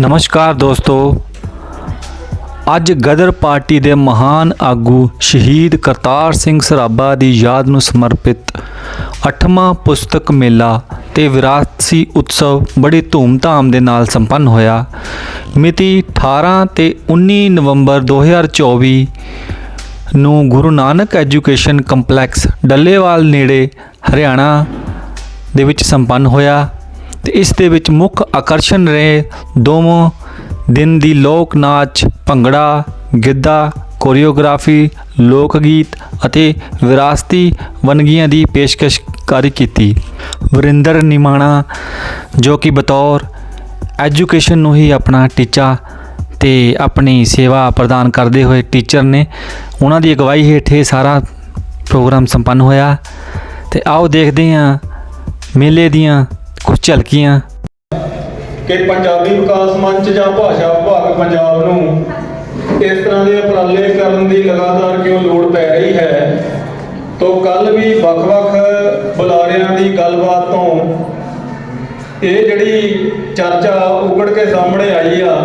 ਨਮਸਕਾਰ ਦੋਸਤੋ। ਅੱਜ ਗਦਰ ਪਾਰਟੀ ਦੇ ਮਹਾਨ ਆਗੂ ਸ਼ਹੀਦ ਕਰਤਾਰ ਸਿੰਘ ਸਰਾਭਾ ਦੀ ਯਾਦ ਨੂੰ ਸਮਰਪਿਤ 8ਵਾਂ ਪੁਸਤਕ ਮੇਲਾ ਤੇ ਵਿਰਾਸਤੀ ਉਤਸਵ ਬੜੀ ਧੂਮਧਾਮ ਦੇ ਨਾਲ ਸੰਪੰਨ ਹੋਇਆ। ਮਿਤੀ 18 ਤੇ 19 ਨਵੰਬਰ 2024 ਨੂੰ ਗੁਰੂ ਨਾਨਕ ਐਜੂਕੇਸ਼ਨ ਕੰਪਲੈਕਸ ਡੱਲੇਵਾਲ ਨੇੜੇ ਹਰਿਆਣਾ ਦੇ ਵਿੱਚ ਸੰਪੰਨ ਹੋਇਆ। ਤੇ ਇਸ ਦੇ ਵਿੱਚ ਮੁੱਖ ਆਕਰਸ਼ਣ ਰਹੇ ਦੋਵੇਂ ਦਿਨ ਦੀ ਲੋਕ ਨਾਚ, ਭੰਗੜਾ, ਗਿੱਧਾ, ਕੋਰੀਓਗ੍ਰਾਫੀ, ਲੋਕ ਗੀਤ ਅਤੇ ਵਿਰਾਸਤੀ ਵਨਗੀਆਂ ਦੀ ਪੇਸ਼ਕਸ਼ਕਾਰੀ ਕੀਤੀ। ਵਰਿੰਦਰ ਨਿਮਾਣਾ, ਜੋ ਕਿ ਬਤੌਰ ਐਜੂਕੇਸ਼ਨ ਨੂੰ ਹੀ ਆਪਣਾ ਟੀਚਾ ਤੇ ਆਪਣੀ ਸੇਵਾ ਪ੍ਰਦਾਨ ਕਰਦੇ ਹੋਏ ਟੀਚਰ ਨੇ, ਉਹਨਾਂ ਦੀ ਅਗਵਾਈ ਹੇਠ ਇਹ ਸਾਰਾ ਪ੍ਰੋਗਰਾਮ ਸੰਪੰਨ ਹੋਇਆ। ਤੇ ਆਓ ਦੇਖਦੇ ਹਾਂ ਮੇਲੇ ਦੀਆਂ ਕੁਝ ਝਲਕੀਆਂ। ਕਿ ਪੰਜਾਬੀ ਵਿਕਾਸ ਮੰਚ ਜਾਂ ਭਾਸ਼ਾ ਵਿਭਾਗ ਪੰਜਾਬ ਨੂੰ ਇਸ ਤਰ੍ਹਾਂ ਦੇ ਉਪਰਾਲੇ ਕਰਨ ਦੀ ਲਗਾਤਾਰ ਕਿਉਂ ਲੋੜ ਪੈ ਰਹੀ ਹੈ, ਤੋਂ ਕੱਲ ਵੀ ਵੱਖ-ਵੱਖ ਬੁਲਾਰਿਆਂ ਦੀ ਗੱਲਬਾਤ ਤੋਂ ਇਹ ਜਿਹੜੀ ਚਰਚਾ ਉਗੜ ਕੇ ਸਾਹਮਣੇ ਆਈ ਆ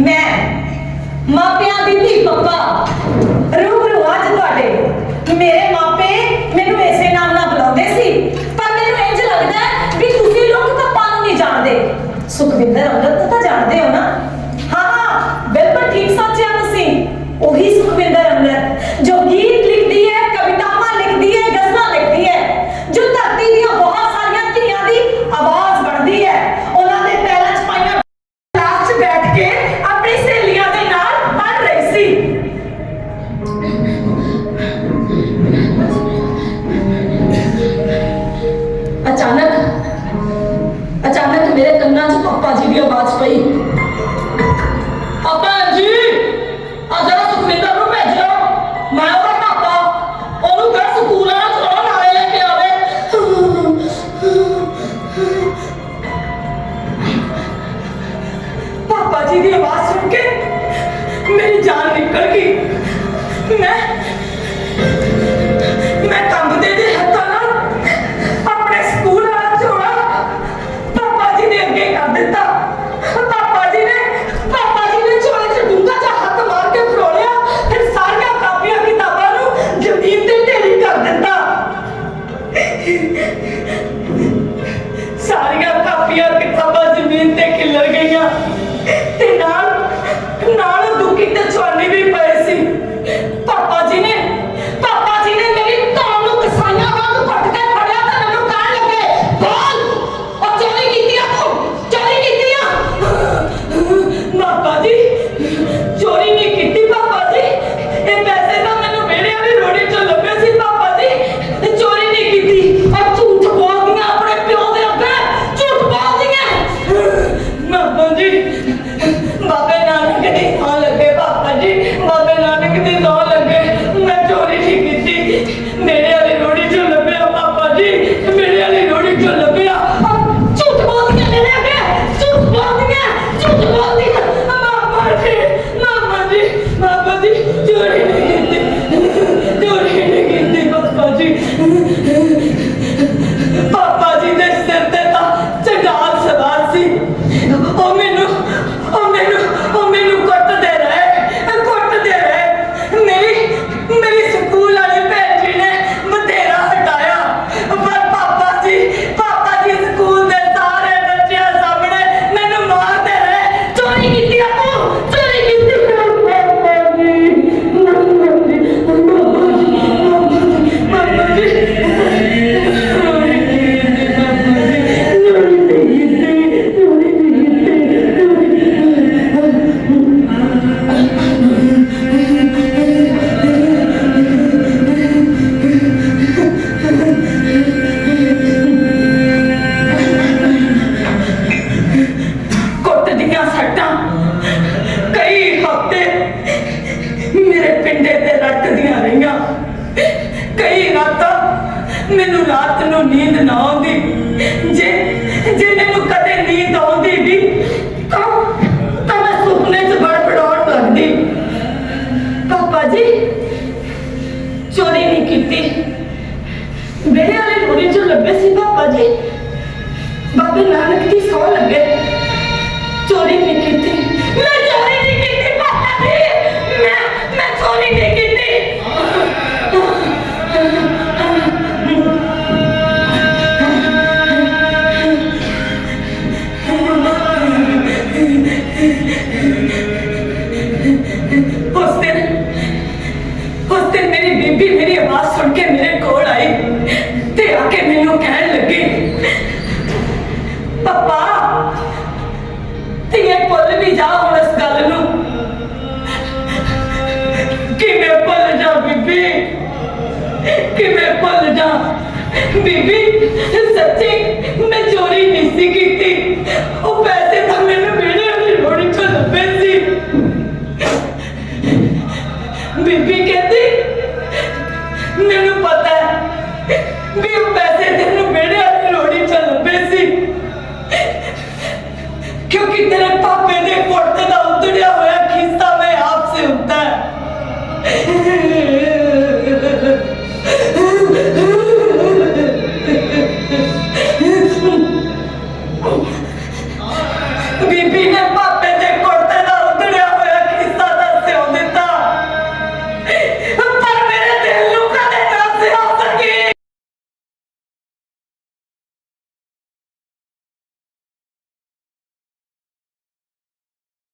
ਮੈਂ ਮਾਪਿਆਂ ਦੀ ਧੀ ਪੱਪਾ। ਰੂਬਰੂ ਅੱਜ ਤੁਹਾਡੇ। ਮੇਰੇ ਮਾਪੇ ਮੈਨੂੰ ਐਸੇ ਨਾਮ ਨਾਲ ਬੁਲਾਉਂਦੇ ਸੀ, ਪਰ ਮੈਨੂੰ ਇੰਜ ਲੱਗਦਾ ਵੀ ਤੁਸੀਂ ਲੋਕ ਪੱਪਾ ਨੂੰ ਨਹੀਂ ਜਾਣਦੇ। ਸੁਖਵਿੰਦਰ ਅੰਗਦ ਤਾਂ ਜਾਣਦੇ ਹੋ ਨਾ। ਟੋਲ ਦੇਦੀ ਤਾਂ ਤਾਂ ਮੈਂ ਸੁਪਨੇ 'ਚ ਬੜਬੜਾਉਣ ਲੱਗਦੀ। ਪਾਪਾ ਜੀ, ਚੋਰੀ ਨਹੀਂ ਕੀਤੀ। ਮੇਰੇ ਵਾਲੇ ਮੋਰੀ 'ਚ ਲੱਭੇ ਸੀ ਪਾਪਾ ਜੀ। ਬਾਬੇ ਨਾਨਕ ਦੀ ਸੌ ਲੱਗੇ। ਚੋਰੀ ਨਹੀਂ ਕੀਤੀ। ਜਾ। ਬੀਬੀ, ਸੱਚੀ ਮੈਂ ਚੋਰੀ ਨਹੀਂ ਸੀ ਕੀਤੀ। ਉਹ ਪੈਸੇ ਤਾਂ ਮੈਨੂੰ ਮੇਰੇ ਵਾਲੀ ਰੋੜੀ ਚੋਂ ਲੱਭੇ ਸੀ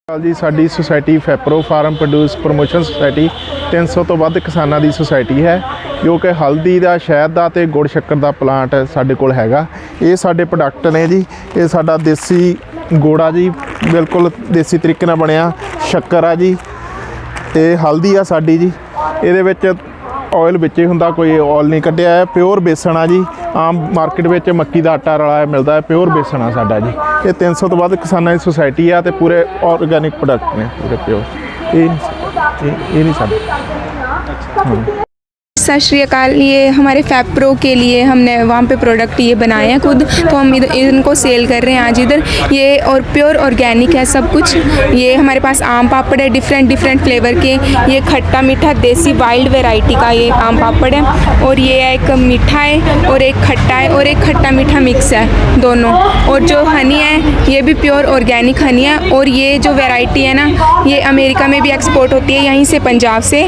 ਹਾਲ ਜੀ ਸਾਡੀ society FAPRO farm produce promotion society 300 ਤੋਂ ਵੱਧ ਕਿਸਾਨਾਂ ਦੀ ਸੁਸਾਇਟੀ ਹੈ, ਜੋ ਕਿ ਹਲਦੀ ਦਾ, ਸ਼ਹਿਦ ਦਾ ਤੇ ਗੁੜ ਸ਼ੱਕਰ ਦਾ ਪਲਾਂਟ ਸਾਡੇ ਕੋਲ ਹੈਗਾ। ਇਹ ਸਾਡੇ ਪ੍ਰੋਡਕਟ ਨੇ ਜੀ, ਇਹ ਸਾਡਾ ਦੇਸੀ ਗੋੜਾ ਜੀ, ਬਿਲਕੁਲ ਦੇਸੀ ਤਰੀਕੇ ਨਾਲ ਬਣਿਆ ਸ਼ੱਕਰ ਆ ਜੀ, ਤੇ ਹਲਦੀ ਆ ਸਾਡੀ ਜੀ। ਇਹਦੇ ਵਿੱਚ ਆਇਲ ਵਿੱਚ ਹੀ ਹੁੰਦਾ, ਕੋਈ ਆਇਲ ਨਹੀਂ ਕੱਢਿਆ ਹੈ। ਪਿਓਰ ਬੇਸਣ ਆ ਜੀ। ਆਮ ਮਾਰਕੀਟ ਵਿੱਚ ਮੱਕੀ ਦਾ ਆਟਾ ਰਲਾ ਮਿਲਦਾ ਹੈ। ਪਿਓਰ ਬੇਸਣ ਆ ਸਾਡਾ ਜੀ। ਇਹ 300 ਤੋਂ ਵੱਧ ਕਿਸਾਨਾਂ ਦੀ ਸੁਸਾਇਟੀ ਆ ਤੇ ਪੂਰੇ ਆਰਗੈਨਿਕ ਪ੍ਰੋਡਕਟ ਨੇ, ਪੂਰੇ ਪਿਓਰ ਇਹ ਇਹ ਇਹ ਨਹੀਂ ਸਾਡਾ। सत श्रीकाल ये हमारे फैप्रो के लिए हमने वहाँ पे प्रोडक्ट ये बनाए हैं खुद तो हम इधर इनको सेल कर रहे हैं आज इधर। ये और प्योर ऑर्गेनिक है सब कुछ। ये हमारे पास आम पापड़ है डिफरेंट डिफरेंट फ्लेवर के। ये खट्टा मीठा देसी वाइल्ड वेराइटी का ये आम पापड़ है। और ये है एक मीठा है और एक खट्टा है और एक खट्टा मीठा मिक्स है दोनों। और जो हनी है, ये भी प्योर ऑर्गेनिक हनी है। और ये जो वेराइटी है ना, ये अमेरिका में भी एक्सपोर्ट होती है, यहीं से पंजाब से।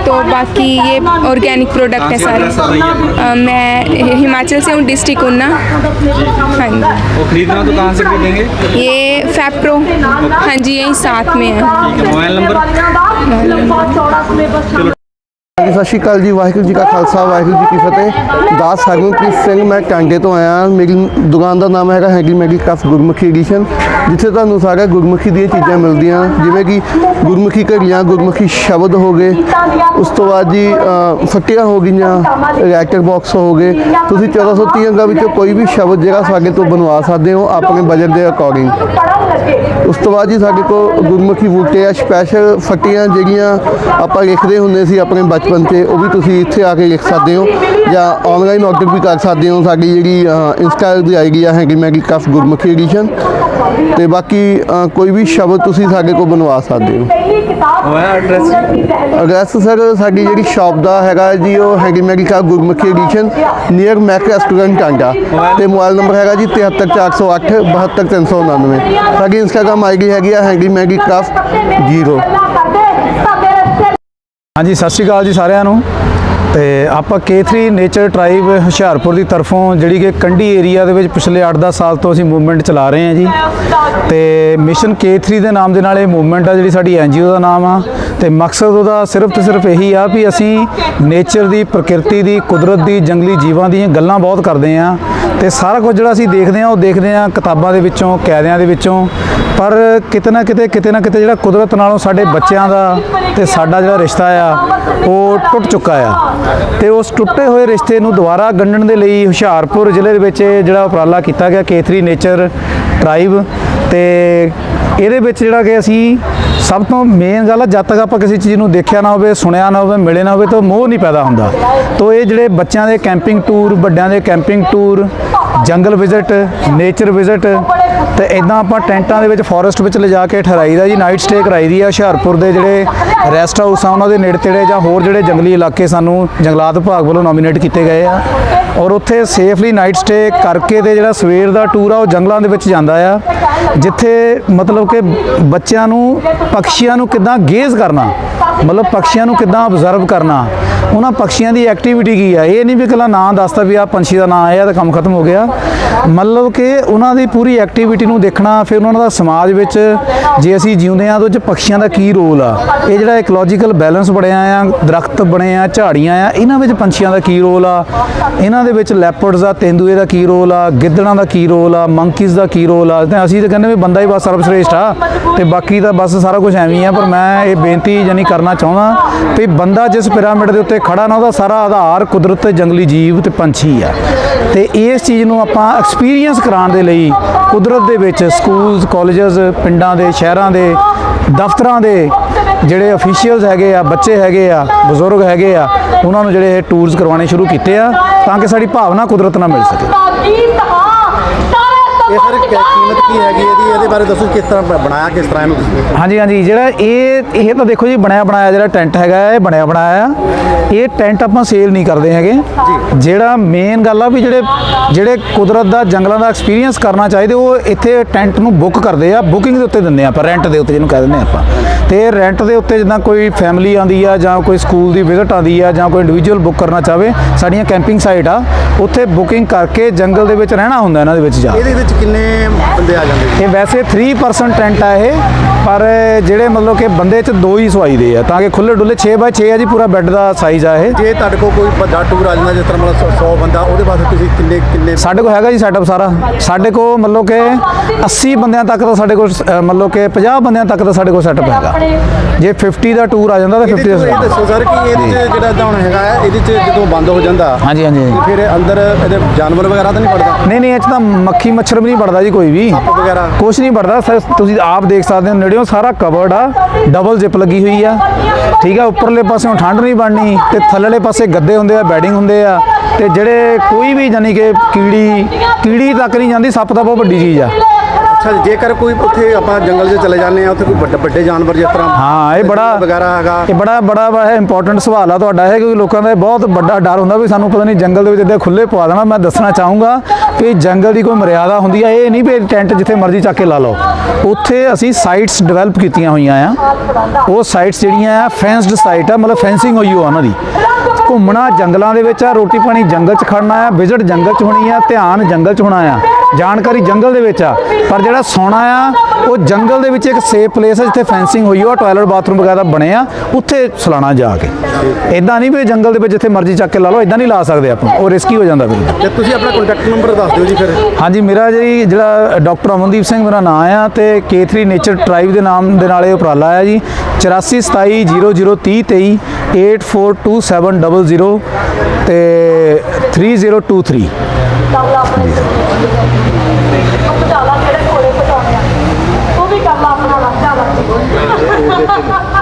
तो बाकी ये ऑर्गेनिक प्रोडक्ट है सारे। मैं हिमाचल से हूँ डिस्ट्रिक्ट उन्ना हाँ जी। वो खरीदना तो कहाँ से खरीदेंगे? ये फैप्रो हाँ जी यही साथ में है। Mobile number? ਹਾਂਜੀ ਸਤਿ ਸ਼੍ਰੀ ਅਕਾਲ ਜੀ, ਵਾਹਿਗੁਰੂ ਜੀ ਕਾ ਖਾਲਸਾ, ਵਾਹਿਗੁਰੂ ਜੀ ਕੀ ਫਤਿਹ। ਦਾਸ ਹਰਮਨਪ੍ਰੀਤ ਸਿੰਘ, ਮੈਂ ਟਾਂਡੇ ਤੋਂ ਆਇਆ ਮੇਰੀ ਦੁਕਾਨ ਦਾ ਨਾਮ ਹੈਗਾ ਹੈਗੀ ਮੈਗੀ ਕਫ ਗੁਰਮੁਖੀ ਐਡੀਸ਼ਨ ਜਿੱਥੇ ਤੁਹਾਨੂੰ ਸਾਰਾ ਗੁਰਮੁਖੀ ਦੀਆਂ ਚੀਜ਼ਾਂ ਮਿਲਦੀਆਂ। ਜਿਵੇਂ ਕਿ ਗੁਰਮੁਖੀ ਘੜੀਆਂ, ਗੁਰਮੁਖੀ ਸ਼ਬਦ ਹੋ ਗਏ। ਉਸ ਤੋਂ ਬਾਅਦ ਜੀ ਫੱਟੀਆਂ ਹੋ ਗਈਆਂ ਰੈਕਟਰ ਬਾਕਸ ਹੋ ਗਏ। ਤੁਸੀਂ 1430 ਅੰਗਾਂ ਵਿੱਚੋਂ ਕੋਈ ਵੀ ਸ਼ਬਦ ਜਿਹੜਾ ਸਾਡੇ ਤੋਂ ਬਣਵਾ ਸਕਦੇ ਹੋ, ਆਪਣੇ ਬਜਟ ਦੇ ਅਕੋਰਡਿੰਗ ਉਸ ਤੋਂ ਬਾਅਦ ਜੀ ਸਾਡੇ ਕੋਲ ਗੁਰਮੁਖੀ ਬੂਟੇ ਆ ਸਪੈਸ਼ਲ ਫੱਟੀਆਂ ਜਿਹੜੀਆਂ ਆਪਾਂ ਲਿਖਦੇ ਹੁੰਦੇ ਸੀ ਆਪਣੇ ਬਚਪਨ ਫਾਰਮ ਤੇ ਉਹ ਵੀ ਤੁਸੀਂ ਇੱਥੇ ਆ ਕੇ ਲਿਖ ਸਕਦੇ ਹੋ ਜਾਂ ਆਨਲਾਈਨ ਆਰਡਰ ਵੀ ਕਰ ਸਕਦੇ ਹੋ ਸਾਡੀ ਜਿਹੜੀ ਇੰਸਟਾ ਦੀ ਆਈਡੀ ਆ ਹੈਗੀ ਮੈਗੀ ਕਫ ਗੁਰਮੁਖੀ ਐਡੀਸ਼ਨ ਤੇ ਬਾਕੀ ਕੋਈ ਵੀ ਸ਼ਬਦ ਤੁਸੀਂ ਸਾਡੇ ਕੋਲ ਬਣਵਾ ਸਕਦੇ ਹੋ। ਐਡਰੈਸ ਐਡਰੈਸ ਸਰ ਸਾਡੀ ਜਿਹੜੀ ਸ਼ਾਪ ਦਾ ਹੈਗਾ ਜੀ ਉਹ ਹੈਗੀ Maggi cough Gurmukhi edition near Mac restaurant Tanda ਤੇ ਮੋਬਾਈਲ ਨੰਬਰ ਹੈਗਾ ਜੀ 73408 72399 ਸਾਡੀ ਇੰਸਟਾਗ੍ਰam ਆਈਡੀ ਹੈਗੀ ਆ ਹੈਗੀ ਮੈਗੀ ਕਫ ਜੀਰੋ ਹਾਂਜੀ, ਸਤਿ ਸ਼੍ਰੀ ਅਕਾਲ ਜੀ ਸਾਰਿਆਂ ਨੂੰ। ਤੇ ਆਪਾਂ K3 ਨੇਚਰ ਟ੍ਰਾਈਬ ਹੁਸ਼ਿਆਰਪੁਰ ਦੀ ਤਰਫੋਂ ਜਿਹੜੀ ਕਿ ਕੰਢੀ ਏਰੀਆ ਦੇ ਵਿੱਚ ਪਿਛਲੇ 8-10 ਸਾਲ ਤੋਂ ਅਸੀਂ ਮੂਵਮੈਂਟ ਚਲਾ ਰਹੇ ਹਾਂ ਜੀ। ਤੇ ਮਿਸ਼ਨ K3 ਦੇ ਨਾਮ ਦੇ ਨਾਲ ਇਹ ਮੂਵਮੈਂਟ ਆ ਜਿਹੜੀ ਸਾਡੀ ਐਨਜੀਓ ਦਾ ਨਾਮ ਆ। ਤੇ ਮਕਸਦ ਉਹਦਾ ਸਿਰਫ ਤੇ ਸਿਰਫ ਇਹੀ ਆ ਵੀ ਅਸੀਂ ਨੇਚਰ ਦੀ, ਪ੍ਰਕਿਰਤੀ ਦੀ, ਕੁਦਰਤ ਦੀ, ਜੰਗਲੀ ਜੀਵਾਂ ਦੀਆਂ ਗੱਲਾਂ ਬਹੁਤ ਕਰਦੇ ਆ ਤੇ ਸਾਰਾ ਕੁਝ ਜਿਹੜਾ ਅਸੀਂ ਦੇਖਦੇ ਆ ਉਹ ਦੇਖਦੇ ਆ ਕਿਤਾਬਾਂ ਦੇ ਵਿੱਚੋਂ ਕਾਇਦਿਆਂ ਦੇ ਵਿੱਚੋਂ। ਪਰ ਕਿਤੇ ਨਾ ਕਿਤੇ ਕਿਤੇ ਨਾ ਕਿਤੇ ਜਿਹੜਾ ਕੁਦਰਤ ਨਾਲੋਂ ਸਾਡੇ ਬੱਚਿਆਂ ਦਾ ਤੇ ਸਾਡਾ ਜਿਹੜਾ ਰਿਸ਼ਤਾ ਆ, ਉਹ ਟੁੱਟ ਚੁੱਕਾ ਆ। ਤੇ ਉਸ ਟੁੱਟੇ ਹੋਏ ਰਿਸ਼ਤੇ ਨੂੰ ਦੁਬਾਰਾ ਗੰਢਣ ਦੇ ਲਈ ਹੁਸ਼ਿਆਰਪੁਰ ਜ਼ਿਲ੍ਹੇ ਦੇ ਵਿੱਚ ਇਹ ਜਿਹੜਾ ਉਪਰਾਲਾ ਕੀਤਾ ਗਿਆ K3 ਨੇਚਰ ਟ੍ਰਾਈਬ ਤੇ ਇਹਦੇ ਵਿੱਚ ਜਿਹੜਾ ਕਿ ਅਸੀਂ ਸਭ ਤੋਂ ਮੇਨ ਗੱਲ ਆ, ਜਦ ਤੱਕ ਆਪਾਂ ਕਿਸੇ ਚੀਜ਼ ਨੂੰ ਦੇਖਿਆ ਨਾ ਹੋਵੇ, ਸੁਣਿਆ ਨਾ ਹੋਵੇ, ਮਿਲੇ ਨਾ ਹੋਵੇ ਤਾਂ ਮੋਹ ਨਹੀਂ ਪੈਦਾ ਹੁੰਦਾ। ਤੋਂ ਇਹ ਜਿਹੜੇ ਬੱਚਿਆਂ ਦੇ ਕੈਂਪਿੰਗ ਟੂਰ ਵੱਡਿਆਂ ਦੇ ਕੈਂਪਿੰਗ ਟੂਰ ਜੰਗਲ ਵਿਜ਼ਿਟ ਨੇਚਰ ਵਿਜ਼ਿਟ ਤੇ ਇਦਾਂ ਆਪਾਂ ਟੈਂਟਾਂ ਦੇ ਵਿੱਚ ਫੋਰੈਸਟ ਵਿੱਚ ਲਿਜਾ ਕੇ ਠਹਿਰਾਈਦਾ ਜੀ ਨਾਈਟ ਸਟੇ ਕਰਾਈਦੀ ਆ, ਹੁਸ਼ਿਆਰਪੁਰ ਦੇ ਜਿਹੜੇ ਰੈਸਟ ਹਾਊਸ ਆ, ਉਹਨਾਂ ਦੇ ਨੇੜੇ ਤੇੜੇ ਜਾਂ ਹੋਰ ਜਿਹੜੇ ਜੰਗਲੀ ਇਲਾਕੇ ਸਾਨੂੰ ਜੰਗਲਾਤ ਵਿਭਾਗ ਵੱਲੋਂ ਨੋਮੀਨੇਟ ਕੀਤੇ ਗਏ ਆ। ਔਰ ਉੱਥੇ ਸੇਫਲੀ ਨਾਈਟ ਸਟੇ ਕਰਕੇ ਤੇ ਜਿਹੜਾ ਸਵੇਰ ਦਾ ਟੂਰ ਆ, ਉਹ ਜੰਗਲਾਂ ਦੇ ਵਿੱਚ ਜਾਂਦਾ ਆ, ਜਿੱਥੇ ਮਤਲਬ ਕਿ ਬੱਚਿਆਂ ਨੂੰ, ਪੰਛੀਆਂ ਨੂੰ ਕਿੱਦਾਂ ਗੇਜ਼ ਕਰਨਾ, ਮਤਲਬ ਪੰਛੀਆਂ ਨੂੰ ਕਿੱਦਾਂ ਆਬਜ਼ਰਵ ਕਰਨਾ, ਉਹਨਾਂ ਪੰਛੀਆਂ ਦੀ ਐਕਟੀਵਿਟੀ ਕੀ ਆ? ਇਹ ਨਹੀਂ ਵੀ ਇਕੱਲਾ ਨਾਂ ਦੱਸਦਾ ਵੀ ਆ ਪੰਛੀ ਦਾ ਨਾਂ ਆਇਆ ਤਾਂ ਕੰਮ ਖਤਮ ਹੋ ਗਿਆ। ਮਤਲਬ ਕਿ ਉਹਨਾਂ ਦੀ ਪੂਰੀ ਐਕਟੀਵਿਟੀ ਨੂੰ ਦੇਖਣਾ, ਫਿਰ ਉਹਨਾਂ ਦਾ ਸਮਾਜ ਵਿੱਚ ਜੇ ਅਸੀਂ ਜਿਉਂਦੇ ਆ ਤਾਂ ਉਹ 'ਚ ਪਕਸ਼ੀਆਂ ਦਾ ਕੀ ਰੋਲ ਆ? ਇਹ ਜਿਹੜਾ ਇਕੋਲੋਜੀਕਲ ਬੈਲੈਂਸ ਬਣਿਆ ਆ, ਦਰਖਤ ਬਣੇ ਆ, ਝਾੜੀਆਂ ਆ, ਇਹਨਾਂ ਵਿੱਚ ਪੰਛੀਆਂ ਦਾ ਕੀ ਰੋਲ ਆ? ਇਹਨਾਂ ਦੇ ਵਿੱਚ ਲੈਪਰਡਸ ਦਾ ਤੇਂਦੂਏ ਦਾ ਕੀ ਰੋਲ ਆ? ਗਿੱਦੜਾਂ ਦਾ ਕੀ ਰੋਲ ਆ? ਮੰਕੀਜ਼ ਦਾ ਕੀ ਰੋਲ ਆ? ਤੇ ਅਸੀਂ ਤਾਂ ਕਹਿੰਦੇ ਵੀ ਬੰਦਾ ਹੀ ਬਸ ਸਰਵਸ਼੍ਰੇਸ਼ਟ ਆ। ਤੇ ਬਾਕੀ ਤਾਂ ਬਸ ਸਾਰਾ ਕੁਝ ਐਵੇਂ ਆ, ਪਰ ਮੈਂ ਇਹ ਬੇਨਤੀ ਜਾਨੀ ਕਰਨਾ ਚਾਹੁੰਦਾ ਵੀ ਬੰਦਾ ਜਿਸ ਪਿਰਾਮਿਡ ਦੇ ਉੱਤੇ ਖੜਾ ਨਾ, ਉਹਦਾ ਸਾਰਾ ਆਧਾਰ ਕੁਦਰਤ ਤੇ ਜੰਗਲੀ ਜੀਵ ਤੇ ਪੰਛੀ ਆ। ਤੇ ਇਸ ਚੀਜ਼ ਨੂੰ ਆਪਾਂ ਐਕਸਪੀਰੀਅੰਸ ਕਰਾਉਣ ਦੇ ਲਈ ਕੁਦਰਤ ਦੇ ਵਿੱਚ ਸਕੂਲਸ ਕਾਲਜਸ ਪਿੰਡਾਂ ਦੇ, ਸ਼ਹਿਰਾਂ ਦੇ, ਦਫ਼ਤਰਾਂ ਦੇ ਜਿਹੜੇ ਅਫੀਸ਼ੀਅਲਸ ਹੈਗੇ ਆ, ਬੱਚੇ ਹੈਗੇ ਆ, ਬਜ਼ੁਰਗ ਹੈਗੇ ਆ, ਉਹਨਾਂ ਨੂੰ ਜਿਹੜੇ ਇਹ ਟੂਰਸ ਕਰਵਾਉਣੇ ਸ਼ੁਰੂ ਕੀਤੇ ਆ ਤਾਂ ਕਿ ਸਾਡੀ ਭਾਵਨਾ ਕੁਦਰਤ ਨਾਲ ਮਿਲ ਸਕੇ। ਇਹ ਸਰ ਕੀਮਤ ਕੀ ਹੈਗੀ ਇਹਦੀ? ਇਹਦੇ ਬਾਰੇ ਦੱਸੋ ਕਿਸ ਤਰ੍ਹਾਂ ਬਣਾਇਆ ਕਿਸ ਤਰ੍ਹਾਂ ਇਹਨੂੰ? ਤੁਸੀਂ ਹਾਂਜੀ ਹਾਂਜੀ ਜਿਹੜਾ ਇਹ ਇਹ ਤਾਂ ਦੇਖੋ ਜੀ ਬਣਿਆ ਬਣਾਇਆ ਜਿਹੜਾ ਟੈਂਟ ਹੈਗਾ ਇਹ ਬਣਿਆ ਬਣਾਇਆ। ਆ ਇਹ ਟੈਂਟ ਆਪਾਂ ਸੇਲ ਨਹੀਂ ਕਰਦੇ ਹੈਗੇ। ਜਿਹੜਾ ਮੇਨ ਗੱਲ ਆ ਵੀ ਜਿਹੜੇ ਜਿਹੜੇ ਕੁਦਰਤ ਦਾ ਜੰਗਲਾਂ ਦਾ ਐਕਸਪੀਰੀਅੰਸ ਕਰਨਾ ਚਾਹੀਦੇ ਉਹ ਇੱਥੇ ਟੈਂਟ ਨੂੰ ਬੁੱਕ ਕਰਦੇ ਆ ਬੁਕਿੰਗ ਦੇ ਉੱਤੇ ਦਿੰਦੇ ਆ ਆਪਾਂ ਰੈਂਟ ਦੇ ਉੱਤੇ ਜਿਹਨੂੰ ਕਹਿ ਦਿੰਦੇ ਆ ਆਪਾਂ। ਤੇ ਰੈਂਟ ਦੇ ਉੱਤੇ ਜਿੱਦਾਂ ਕੋਈ ਫੈਮਿਲੀ ਆਂਦੀ ਆ ਜਾਂ ਕੋਈ ਸਕੂਲ ਦੀ ਵਿਜ਼ਿਟ ਆਂਦੀ ਆ ਜਾਂ ਕੋਈ ਇੰਡੀਵਿਜੂਅਲ ਬੁੱਕ ਕਰਨਾ ਚਾਹਵੇ ਸਾਡੀਆਂ ਕੈਂਪਿੰਗ ਸਾਈਟ ਆ ਉੱਥੇ ਬੁਕਿੰਗ ਕਰਕੇ ਜੰਗਲ ਦੇ ਵਿੱਚ ਰਹਿਣਾ ਹੁੰਦਾ ਇਹਨਾਂ ਦੇ ਵਿੱਚ ਜਾ ਕੇ। ਇਹਦੇ ਵਿੱਚ ਕਿੰਨੇ ਬੰਦੇ ਆ ਜਾਂਦੇ ਜੀ ਇਹ ਵੈਸੇ 3% ਟੈਂਟ ਆ ਇਹ ਪਰ ਜਿਹੜੇ ਮਤਲਬ ਕਿ ਬੰਦੇ 'ਚ ਦੋ ਹੀ ਸਵਾਈ ਦੇ ਆ ਤਾਂ ਕਿ ਖੁੱਲੇ ਡੁੱਲੇ 6 ਬਾਈ 6 ਆ ਜੀ ਪੂਰਾ ਬੈੱਡ ਦਾ ਸਾਈਜ਼ ਆ ਇਹ। ਜੇ ਤੁਹਾਡੇ ਕੋਲ ਕੋਈ ਵੱਡਾ ਟੂਰ ਆ ਜਾਂਦਾ ਜਿਸ ਤਰ੍ਹਾਂ ਮਤਲਬ 100 ਬੰਦਾ ਉਹਦੇ ਵਾਸਤੇ ਤੁਸੀਂ ਕਿੰਨੇ ਕਿੰਨੇ ਸਾਡੇ ਕੋਲ ਹੈਗਾ ਜੀ ਸੈਟਅਪ ਸਾਰਾ। ਸਾਡੇ ਕੋਲ ਮਤਲਬ ਕਿ 80 ਬੰਦਿਆਂ ਤੱਕ ਦਾ ਸਾਡੇ ਕੋਲ ਮਤਲਬ ਕਿ 50 ਬੰਦਿਆਂ ਤੱਕ ਦਾ ਸਾਡੇ ਕੋਲ ਸੈਟਅਪ ਹੈਗਾ। ਜੇ 50 ਦਾ ਟੂਰ ਆ ਜਾਂਦਾ ਤਾਂ ਇਹਦੇ 50 ਚ ਇਹ ਦਾ ਦੱਸੋ ਸਰ ਕਿ ਇਹਦੇ ਚ ਜਿਹੜਾ ਦਾਉਣ ਹੈਗਾ ਇਹਦੇ ਚ ਜਦੋਂ ਬੰਦ ਹੋ ਜਾਂਦਾ ਹਾਂਜੀ ਹਾਂਜੀ ਫਿਰ ਅੰਦਰ ਇਹਦੇ ਜਾਨਵਰ ਵਗੈਰਾ ਤਾਂ ਨਹੀਂ ਵੜਦਾ? ਨਹੀਂ ਨਹੀਂ ਇਹ 'ਚ ਤਾਂ ਮੱਖੀ ਮੱਛਰ ਵੀ ਨਹੀਂ ਵੜਦਾ ਜੀ ਕੋਈ ਵੀ। ਸੱਪ ਵਗੈਰਾ? ਕੁਛ ਨਹੀਂ ਵੜਦਾ ਸਰ ਤੁਸੀਂ ਆਪ ਦੇਖ ਸਕਦੇ ਹੋ ਨੇੜਿਓਂ ਸਾਰਾ ਕਵਰਡ ਆ ਡਬਲ ਜਿਪ ਲੱਗੀ ਹੋਈ ਆ। ਠੀਕ ਆ, ਉੱਪਰਲੇ ਪਾਸਿਓਂ ਠੰਡ ਨਹੀਂ ਬਣਨੀ ਤੇ ਥੱਲੇਲੇ ਪਾਸੇ ਗੱਦੇ ਹੁੰਦੇ ਆ ਬੈਡਿੰਗ ਹੁੰਦੇ ਆ ਤੇ ਜਿਹੜੇ ਕੋਈ ਵੀ ਜਾਨੀ ਕਿ ਕੀੜੀ ਕੀੜੀ ਤੱਕ ਨਹੀਂ ਜਾਂਦੀ, ਸੱਪ ਤਾਂ ਬਹੁਤ ਵੱਡੀ ਚੀਜ਼ ਆ। ਅੱਛਾ ਜੇਕਰ ਕੋਈ ਉੱਥੇ ਆਪਾਂ ਜੰਗਲ 'ਚ ਚਲੇ ਜਾਂਦੇ ਆ ਉੱਥੇ ਕੋਈ ਵੱਡੇ ਵੱਡੇ ਜਾਨਵਰ ਜਿਸ ਤਰ੍ਹਾਂ ਹਾਂ ਇਹ ਬੜਾ ਵਗੈਰਾ ਹੈਗਾ। ਇਹ ਬੜਾ ਬੜਾ ਹੈ ਇੰਪੋਰਟੈਂਟ ਸਵਾਲ ਆ ਤੁਹਾਡਾ ਇਹ ਕਿਉਂਕਿ ਲੋਕਾਂ ਦਾ ਬਹੁਤ ਵੱਡਾ ਡਰ ਹੁੰਦਾ ਵੀ ਸਾਨੂੰ ਪਤਾ ਨਹੀਂ ਜੰਗਲ ਦੇ ਵਿੱਚ ਇੱਦਾਂ ਖੁੱਲੇ ਪਵਾ ਦੇਣਾ। ਮੈਂ ਦੱਸਣਾ ਚਾਹੂੰਗਾ ਕਿ ਜੰਗਲ ਦੀ ਕੋਈ ਮਰਿਆਦਾ ਹੁੰਦੀ ਆ ਇਹ ਨਹੀਂ ਵੀ ਟੈਂਟ ਜਿੱਥੇ ਮਰਜ਼ੀ ਚੱਕ ਕੇ ਲਾ ਲਓ। ਉੱਥੇ ਅਸੀਂ ਸਾਈਟਸ ਡਿਵੈਲਪ ਕੀਤੀਆਂ ਹੋਈਆਂ ਆ। ਉਹ ਸਾਈਟਸ ਜਿਹੜੀਆਂ ਆ ਫੈਂਸਡ ਸਾਈਟ ਆ ਮਤਲਬ ਫੈਂਸਿੰਗ ਹੋਈ ਹੋ ਉਹਨਾਂ ਦੀ। ਘੁੰਮਣਾ ਜੰਗਲਾਂ ਦੇ ਵਿੱਚ ਆ ਰੋਟੀ ਪਾਣੀ ਜੰਗਲ 'ਚ ਖੜਨਾ ਆ ਵਿਜ਼ਿਟ ਜੰਗਲ 'ਚ ਹੋਣੀ ਆ ਧਿਆਨ ਜੰਗਲ 'ਚ ਹੋਣਾ ਆ। ਜਾਣਕਾਰੀ ਜੰਗਲ ਦੇ ਵਿੱਚ ਆ। ਪਰ ਜਿਹੜਾ ਸੌਣਾ ਆ ਉਹ ਜੰਗਲ ਦੇ ਵਿੱਚ ਇੱਕ ਸੇਫ ਪਲੇਸ ਹੈ ਜਿੱਥੇ ਫੈਂਸਿੰਗ ਹੋਈ ਆ ਟਾਇਲਟ ਬਾਥਰੂਮ ਵਗੈਰਾ ਬਣੇ ਆ ਉੱਥੇ ਸਲਾਣਾ ਜਾ ਕੇ। ਇਦਾਂ ਨਹੀਂ ਵੀ ਜੰਗਲ ਦੇ ਵਿੱਚ ਜਿੱਥੇ ਮਰਜ਼ੀ ਚੱਕ ਕੇ ਲਾ ਲਓ ਇਦਾਂ ਨਹੀਂ ਲਾ ਸਕਦੇ ਆਪਾਂ। ਉਹ ਰਿਸਕੀ ਹੋ ਜਾਂਦਾ ਫਿਰ। ਤੇ ਤੁਸੀਂ ਆਪਣਾ ਕੰਟੈਕਟ ਨੰਬਰ ਦੱਸ ਦਿਓ ਜੀ ਫਿਰ। ਹਾਂਜੀ ਮੇਰਾ ਜੀ ਜਿਹੜਾ ਡਾਕਟਰ ਅਮਨਦੀਪ ਸਿੰਘ ਮੇਰਾ ਨਾਮ ਆ ਤੇ K3 ਨੇਚਰ ਟ੍ਰਾਈਬ ਦੇ ਨਾਮ ਦੇ ਨਾਲ ਇਹ ਉਪਰਾਲਾ ਆ ਜੀ। 8427003023 842700 ਤੇ 3023 ਕਰ ਲਾ ਆਪਣੇ ਪਟਾਲਾ ਕਿਹੜੇ ਕੋਲੇ ਪਟਾਉਣੇ ਆ। ਤੂੰ ਵੀ ਕਰ ਲਾ ਆਪਣਾ ਲਾ ਜਾ ਲਾ।